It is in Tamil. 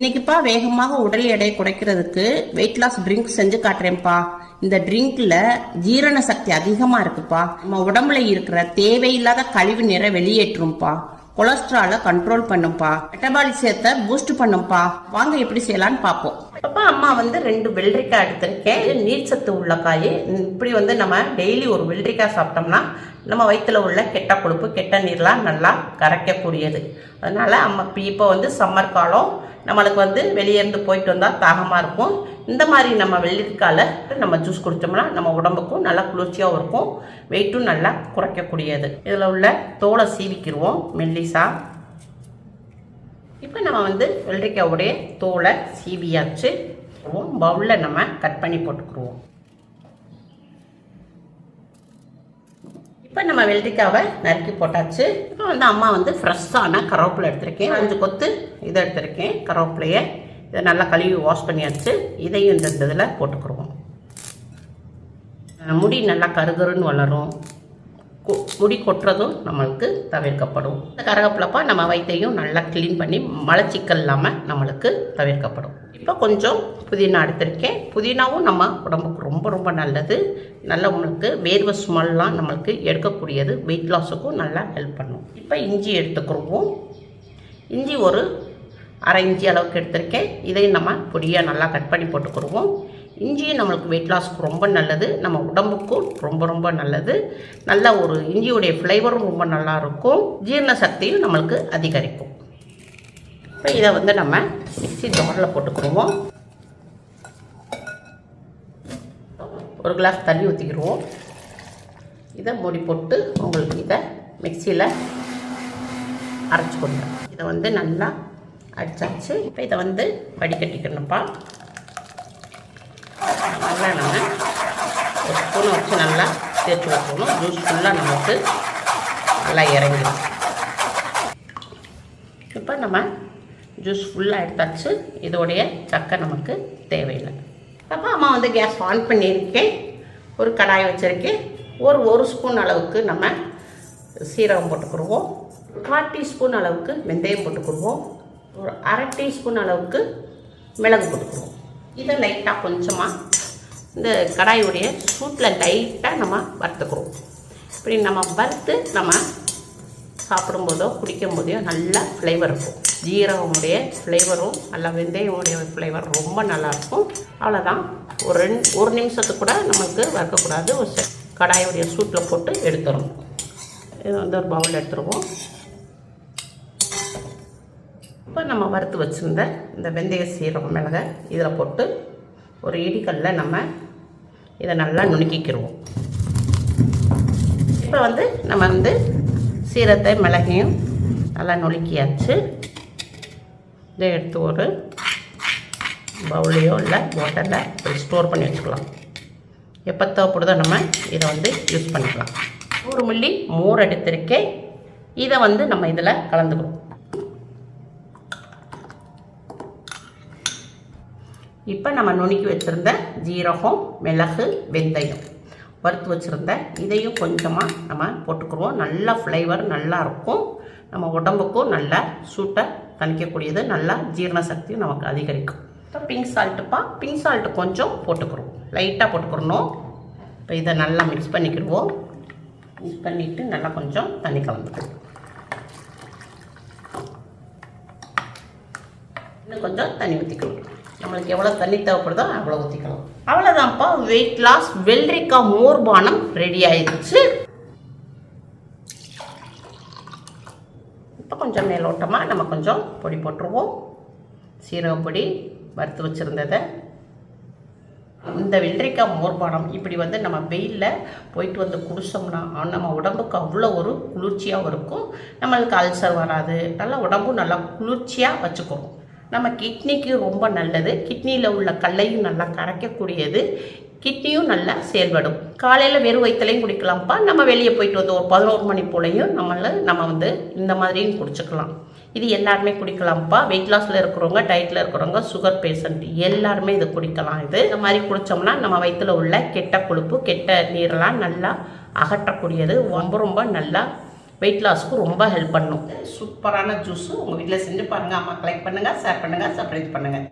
இன்னைக்குப்பா வேகமாக உடல் எடை குறைக்கிறதுக்கு வெயிட் லாஸ் ட்ரிங்க் செஞ்சு காட்டுறேன்ப்பா. இந்த ட்ரிங்க்ல ஜீரண சக்தி அதிகமா இருக்குப்பா. நம்ம உடம்புல இருக்கிற தேவையில்லாத கழிவு நீரை வெளியேற்றும்பா கொலஸ்ட்ராலை கண்ட்ரோல் பண்ணும்பா. மெட்டபாலிசத்தை பூஸ்ட் பண்ணும்பா. வாங்க எப்படி செய்யலாம்னு பார்ப்போம் அப்பா அம்மா வந்து ரெண்டு வெள்ளரிக்காய் எடுத்திருக்கேன். நீர் நீர்ச்சத்து உள்ள காய் இப்படி வந்து நம்ம டெய்லி ஒரு வெள்ளரிக்காய் சாப்பிட்டோம்னா நம்ம வயிற்றுல உள்ள கெட்ட கொழுப்பு கெட்ட நீர்லாம் நல்லா கரைக்கக்கூடியது. அதனால அம்மா இப்போ வந்து சம்மர் காலம் நம்மளுக்கு வந்து வெளியே இருந்து போயிட்டு வந்தால் தாகமாக இருக்கும். இந்த மாதிரி நம்ம வெள்ளரிக்காயில் நம்ம ஜூஸ் குடித்தோம்னா நம்ம உடம்புக்கும் நல்லா குளிர்ச்சியாகவும் இருக்கும். வெயிட்டும் நல்லா குறைக்கக்கூடியது. இதில் உள்ள தோலை சீவிக்கிடுவோம் மெல்லிசா. இப்போ நம்ம வந்து வெள்ளரிக்காவுடைய தோலை சீவியாச்சு. பவுலில் நம்ம கட் பண்ணி போட்டுக்குருவோம். இப்போ நம்ம வெள்ளரிக்காவை நறுக்கி போட்டாச்சு. இப்போ வந்து அம்மா வந்து ஃப்ரெஷ்ஷான கருவேப்பிலை எடுத்திருக்கேன். அஞ்சு கொத்து இதை எடுத்திருக்கேன். கருவேப்பிலையை இதை நல்லா கழுவி வாஷ் பண்ணியாச்சு. இதையும் இந்த இதில் போட்டுக்குருவோம் முடி நல்லா கருகருன்னு வளரும். முடி கொட்டுறதும் நம்மளுக்கு தவிர்க்கப்படும். இந்த கரகப்பிலப்பா நம்ம வயிற்றையும் நல்லா க்ளீன் பண்ணி மலச்சிக்கல் இல்லாமல் நம்மளுக்கு தவிர்க்கப்படும். இப்போ கொஞ்சம் புதினா எடுத்திருக்கேன். புதினாவும் நம்ம உடம்புக்கு ரொம்ப ரொம்ப நல்லது. நல்ல உங்களுக்கு வேர்வை ஸ்மெல்லாம் நம்மளுக்கு எடுக்கக்கூடியது. வெயிட் லாஸுக்கும் நல்லா ஹெல்ப் பண்ணும். இப்போ இஞ்சி எடுத்துக்கிடுவோம். இஞ்சி ஒரு அரை இஞ்சி அளவுக்கு எடுத்திருக்கேன். இதையும் நம்ம பொடியாக நல்லா கட் பண்ணி போட்டுக்கிடுவோம் இஞ்சியும் நம்மளுக்கு வெயிட் லாஸ்க்கு ரொம்ப நல்லது. நம்ம உடம்புக்கும் ரொம்ப ரொம்ப நல்லது. நல்ல ஒரு இஞ்சியுடைய ஃப்ளேவரும் ரொம்ப நல்லா இருக்கும். ஜீரண சக்தியும் நம்மளுக்கு அதிகரிக்கும். இப்போ இதை வந்து நம்ம மிக்ஸி ஜாரில் போட்டுக்கிடுவோம் ஒரு கிளாஸ் தண்ணி ஊற்றிக்கிடுவோம் இதை மூடி போட்டு உங்களுக்கு இதை மிக்சியில் அரைச்சி கொடுங்க இதை வந்து நல்லா அடித்தாச்சு இப்போ இதை வந்து வடிகட்டிக்கணும்ப்பா நல்லா நம்ம ஒரு ஸ்பூனை வச்சு நல்லா சேர்த்து வைக்கணும். ஜூஸ் ஃபுல்லாக நமக்கு நல்லா இறங்கிடும். இப்போ நம்ம ஜூஸ் ஃபுல்லாக எடுத்தாச்சு. இதோடைய சக்கை நமக்கு தேவையில்லை. அப்போ அம்மா வந்து கேஸ் ஆன் பண்ணியிருக்கேன். ஒரு கடாய் வச்சுருக்கேன். ஒரு ஒரு ஸ்பூன் அளவுக்கு நம்ம சீரகம் போட்டுக்கிடுவோம் கால் டீஸ்பூன் அளவுக்கு வெந்தயம் போட்டுக்கிடுவோம் ஒரு அரை டீஸ்பூன் அளவுக்கு மிளகு போட்டுக்கிடுவோம் இதை லைட்டாக கொஞ்சமாக இந்த கடாயுடைய சூட்டில் லைட்டாக நம்ம வறுத்துக்கிறோம். இப்படி நம்ம வறுத்து நம்ம சாப்பிடும்போதோ குடிக்கும் போதோ நல்ல ஃப்ளேவர் இருக்கும். ஜீரகமுடைய ஃப்ளேவரும் நல்லா வெந்தயமுடைய ஃப்ளேவர் ரொம்ப நல்லாயிருக்கும் அவ்வளோதான் ஒரு ரெண்டு ஒரு நிமிஷத்துக்கு கூட நமக்கு வறுக்கக்கூடாது. ஒரு கடாயுடைய சூட்டில் போட்டு எடுத்துடணும். இது வந்து ஒரு பவுல் எடுத்துருவோம். இப்போ நம்ம வறுத்து வச்சுருந்த இந்த வெந்தய சீரகம் மிளகை இதில் போட்டு ஒரு இடிக்கல்ல நம்ம இதை நல்லா நுணுக்கிக்கிடுவோம் இப்போ வந்து நம்ம வந்து சீரத்தை மிளகையும் நல்லா நுணுக்கியாச்சு. இதை எடுத்து ஒரு பவுலையோ இல்லை பாட்டிலில் ஸ்டோர் பண்ணி வச்சுக்கலாம். எப்போ தேவைப்படுதோ நம்ம இதை வந்து யூஸ் பண்ணிக்கலாம். நூறு மில்லி மோர் எடுத்திருக்கேன். இதை வந்து நம்ம இதில் கலந்துக்கிறோம் இப்போ நம்ம நுணுக்கி வச்சுருந்த ஜீரகம் மிளகு வெந்தயம் வறுத்து வச்சுருந்த இதையும் கொஞ்சமாக நம்ம போட்டுக்குருவோம் நல்லா ஃப்ளேவர் நல்லாயிருக்கும் நம்ம உடம்புக்கும் நல்லா சூட்டை தணிக்கக்கூடியது. நல்லா ஜீரண சக்தியும் நமக்கு அதிகரிக்கும். இப்போ பிங்க் சால்ட்டுப்பா பிங்க் சால்ட்டு கொஞ்சம் போட்டுக்கிறோம் லைட்டாக போட்டுக்கிறணும் இப்போ இதை நல்லா மிக்ஸ் பண்ணிக்கிடுவோம். மிக்ஸ் பண்ணிவிட்டு நல்லா கொஞ்சம் தண்ணி கலந்துக்கணும். இன்னும் கொஞ்சம் தண்ணி ஊற்றிக்கிடுவோம் நம்மளுக்கு எவ்வளோ தண்ணி தேவைப்படுதோ அவ்வளோ ஊற்றிக்கலாம் அவ்வளோதான்ப்பா வெயிட் லாஸ் வெள்ளரிக்காய் மோர்பானம் ரெடி ஆயிடுச்சு. இப்போ கொஞ்சம் மேலோட்டமாக நம்ம கொஞ்சம் பொடி போட்டுருவோம். சீரகப்பொடி வறுத்து வச்சுருந்ததை. இந்த வெள்ளரிக்காய் மோர்பானம் இப்படி வந்து நம்ம வெயிலில் போயிட்டு வந்து குடிச்சோம்னா நம்ம உடம்புக்கு அவ்வளோ ஒரு குளிர்ச்சியாகவும் இருக்கும். நம்மளுக்கு அல்சர் வராது. நல்லா உடம்பும் நல்லா குளிர்ச்சியாக வச்சுக்கிறோம் நம்ம கிட்னிக்கு ரொம்ப நல்லது. கிட்னியில் உள்ள கல்லையும் நல்லா கரைக்கக்கூடியது. கிட்னியும் நல்லா செயல்படும். காலையில் வெறும் வயிற்றுலையும் குடிக்கலாம்ப்பா. நம்ம வெளியே போயிட்டு வந்து ஒரு பதினோரு மணி போலையும் நம்மள நம்ம வந்து இந்த மாதிரியும் குடிச்சுக்கலாம். இது எல்லாருமே குடிக்கலாம்ப்பா. வெயிட் லாஸில் இருக்கிறவங்க டயட்டில் இருக்கிறவங்க சுகர் பேஷண்ட் எல்லாருமே இது குடிக்கலாம். இது இந்த மாதிரி குடித்தோம்னா நம்ம வயிற்றுல உள்ள கெட்ட கொழுப்பு கெட்ட நீரெல்லாம் நல்லா அகற்றக்கூடியது. ரொம்ப ரொம்ப நல்லா வெயிட் லாஸ்க்கு ரொம்ப ஹெல்ப் பண்ணும். சூப்பரான ஜூஸு உங்கள் வீட்டில் செஞ்சு பாருங்கள் அம்மா கலெக்ட் பண்ணுங்கள் ஷேர் பண்ணுங்கள் சப்ரைஸ் பண்ணுங்கள்